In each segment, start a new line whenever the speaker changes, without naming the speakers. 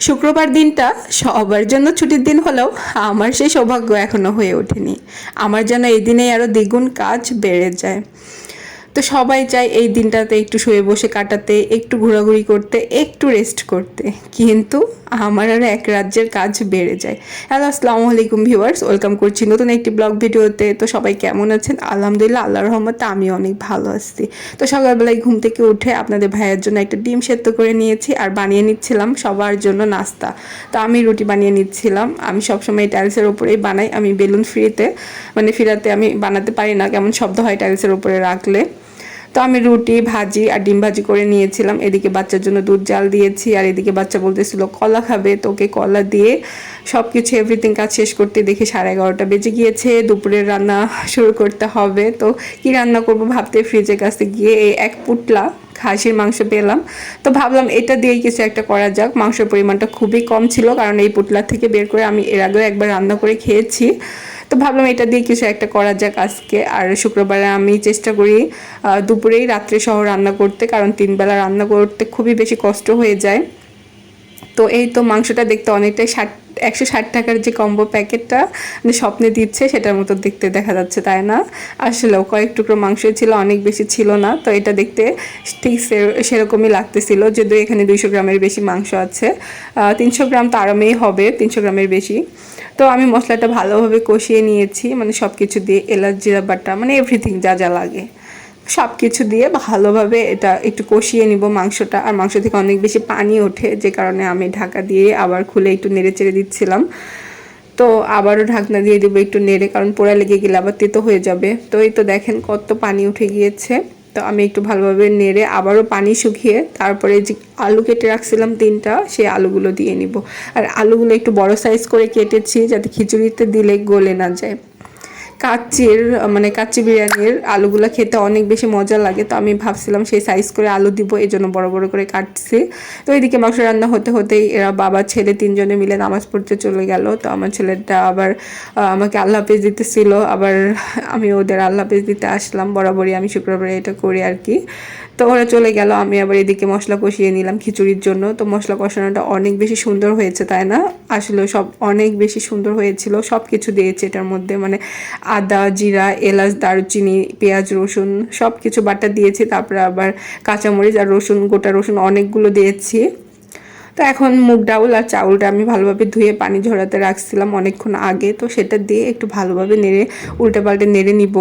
শুক্রবার দিনটা সবার জন্য ছুটির দিন হলেও আমার সেই সৌভাগ্য এখনও হয়ে ওঠেনি। আমার যেন এই দিনেই আরও দ্বিগুণ কাজ বেড়ে যায়। তো সবাই চায় এই দিনটাতে একটু শুয়ে বসে কাটাতে, একটু ঘোরাঘুরি করতে, একটু রেস্ট করতে। কিন্তু আমার আর এক রাজ্যের কাজ বেড়ে যায়। হ্যালো আসসালামু আলাইকুম ভিউয়ার্স ওয়েলকাম করছি নতুন একটি ব্লগ ভিডিওতে। তো সবাই কেমন আছেন? আলহামদুলিল্লাহ আল্লাহ রহমতে আমি অনেক ভালো আছি। তো সকালবেলায় ঘুম থেকে উঠে আপনাদের ভাইয়ের জন্য একটা ডিম সেদ্ধ করে নিয়েছি আর বানিয়ে নিচ্ছিলাম সবার জন্য নাস্তা। তো আমি রুটি বানিয়ে নিচ্ছিলাম। আমি সবসময় টাইলসের ওপরেই বানাই। আমি বেলুন ফ্রিতে মানে ফিরাতে আমি বানাতে পারি না। কেমন শব্দ হয় টাইলসের ওপরে রাখলে। তো আমি রুটি, ভাজি আর ডিম ভাজি করে নিয়েছিলাম। এদিকে বাচ্চার জন্য দুধ জাল দিয়েছি আর এদিকে বাচ্চা বলতেছিল, কলা খাবে তো ওকে কলা দিয়ে সব কিছু এভরিথিং কাজ শেষ করতে দেখি সাড়ে এগারোটা বেজে গিয়েছে, দুপুরের রান্না শুরু করতে হবে। তো কি রান্না করব ভাবতে ফ্রিজের কাছে গিয়ে এই এক পুটলা খাসির মাংস পেলাম। তো ভাবলাম এটা দিয়েই কিছু একটা করা যাক, মাংসের পরিমাণটা খুবই কম ছিল কারণ এই পুটলা থেকে বের করে আমি এর আগেও একবার রান্না করে খেয়েছি। তো ভাবলাম এটা দিয়ে কিছু একটা করা যাক আজকে। আর শুক্রবারে আমি চেষ্টা করি দুপুরেই রাত্রে সহ রান্না করতে, কারণ তিনবেলা রান্না করতে খুবই বেশি কষ্ট হয়ে যায়। তো এই তো মাংসটা দেখতে অনেকটাই ষাট একশো ষাট টাকার যে কম্বো প্যাকেটটা মানে স্বপ্নে দিচ্ছে, সেটার মতো দেখতে দেখা যাচ্ছে, তাই না? আসলেও কয়েক টুকরো মাংস ছিল, অনেক বেশি ছিল না, তো এটা দেখতে ঠিক সেরকমই লাগতেছিল, যদিও এখানে দুইশো গ্রামের বেশি মাংস আছে। তিনশো গ্রাম তো আরামেই হবে, তিনশো গ্রামের বেশি। তো আমি মশলাটা ভালোভাবে কষিয়ে নিয়েছি মানে সব কিছু দিয়ে এলাচ, জিরা, বাটা মানে এভরিথিং যা যা লাগে। সব কিছু দিয়ে ভালোভাবে এটা একটু কষিয়ে নিব মাংসটা। আর মাংস থেকে অনেক বেশি পানি ওঠে, যে কারণে আমি ঢাকা দিয়ে আবার খুলে একটু নেড়ে চেড়ে দিচ্ছিলাম। তো আবারও ঢাকনা দিয়ে দেবো একটু নেড়ে, কারণ পোড়া লেগে গেলে আবার তেতো হয়ে যাবে। তো এই তো দেখেন কত পানি উঠে গিয়েছে। তো আমি একটু ভালোভাবে নেড়ে আবারও পানি শুকিয়ে তারপরে যে আলু কেটে রাখছিলাম তিনটা, সেই আলুগুলো দিয়ে নিব। আর আলুগুলো একটু বড় সাইজ করে কেটেছি যাতে খিচুড়িতে দিলে গলে না যায়। কাচ্চির মানে কাচ্চি বিরিয়ানির আলুগুলো খেতে অনেক বেশি মজা লাগে, তো আমি ভাবছিলাম সেই সাইজ করে আলু দিব এই জন্য বড় বড় করে কাটছি। তো এইদিকে মাংস রান্না হতে হতেই এরা বাবা, ছেলে তিনজনে মিলে নামাজ পড়তে চলে গেল, তো আমার ছেলেটা আবার আমাকে আল্লাহ হাফেজ দিতেছিল, আবার আমি ওদের আল্লাহ হাফেজ দিতে আসলাম, বরাবরই আমি শুক্রবারে এটা করি আর কি। তো ওরা চলে গেল, আমি আবার এদিকে মশলা কষিয়ে নিলাম খিচুড়ির জন্য, তো মশলা কষানোটা অনেক বেশি সুন্দর হয়েছে, তাই না? আসলে সব অনেক বেশি সুন্দর হয়েছিল সব কিছু দিয়েছে এটার মধ্যে মানে আদা, জিরা, এলাচ, দারুচিনি, পেঁয়াজ, রসুন সব কিছু বাটা দিয়েছি, তারপরে আবার কাঁচামরিচ আর রসুন, গোটা রসুন অনেকগুলো দিয়েছি। তো এখন মুগ ডাউল আর চাউলটা আমি ভালোভাবে ধুয়ে পানি ঝরাতে রাখছিলাম অনেকক্ষণ আগে, তো সেটা দিয়ে একটু ভালোভাবে নেড়ে উল্টে পাল্টে নেড়ে নিব।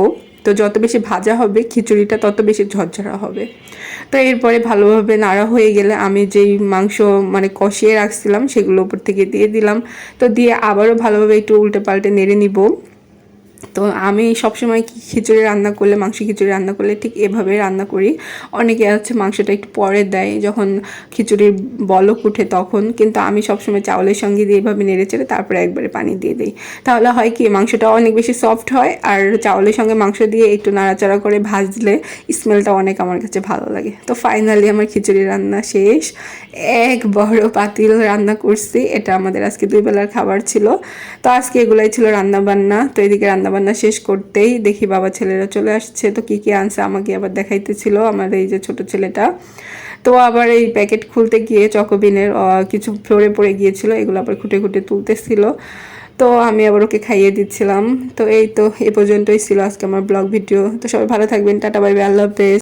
তো যত বেশি ভাজা হবে, খিচুড়িটা তত বেশি ঝরঝরা হবে। তো এরপরে ভালোভাবে নাড়া হয়ে গেলে আমি যেই মাংস মানে কষিয়ে রাখছিলাম, সেগুলো উপর থেকে দিয়ে দিলাম। তো দিয়ে আবারও ভালোভাবে একটু উল্টে পাল্টে নেড়ে নিব। তো আমি সবসময় কি খিচুড়ি রান্না করলে মাংস খিচুড়ি রান্না করলে ঠিক এভাবে রান্না করি। অনেকে আছে মাংসটা একটু পরে দেয়, যখন খিচুড়ির বলক উঠে তখন। কিন্তু আমি সবসময় চাউলের সঙ্গে দিয়ে এভাবে নেড়ে চেড়ে তারপরে একবারে পানি দিয়ে দিই। তাহলে হয় কি, মাংসটা অনেক বেশি সফট হয় আর চাউলের সঙ্গে মাংস দিয়ে একটু নাড়াচাড়া করে ভাজলে স্মেলটা অনেক আমার কাছে ভালো লাগে। তো ফাইনালি আমার খিচুড়ি রান্না শেষ। এক বড় পাতিল রান্না করছি। এটা আমাদের আজকে দুই বেলার খাবার ছিল। তো আজকে এগুলাই ছিল রান্না বান্না তো এদিকে রান্না রান্নাবান্না শেষ করতেই দেখি বাবা ছেলেরা চলে আসছে। তো কী কী আনছে আমাকে আবার দেখাইতেছিল আমার এই যে ছোট ছেলেটা। তো আবার এই প্যাকেট খুলতে গিয়ে চকোবিনের কিছু ফ্লোরে পড়ে গিয়েছিল, এগুলো আবার খুঁটে খুঁটে তুলতেছিল। তো আমি আবার ওকে খাইয়ে দিচ্ছিলাম। তো এই তো এ পর্যন্তই ছিল আজকে আমার ব্লগ ভিডিও। তো সবাই ভালো থাকবেন। টাটা বাই, আল্লাহ হাফেজ।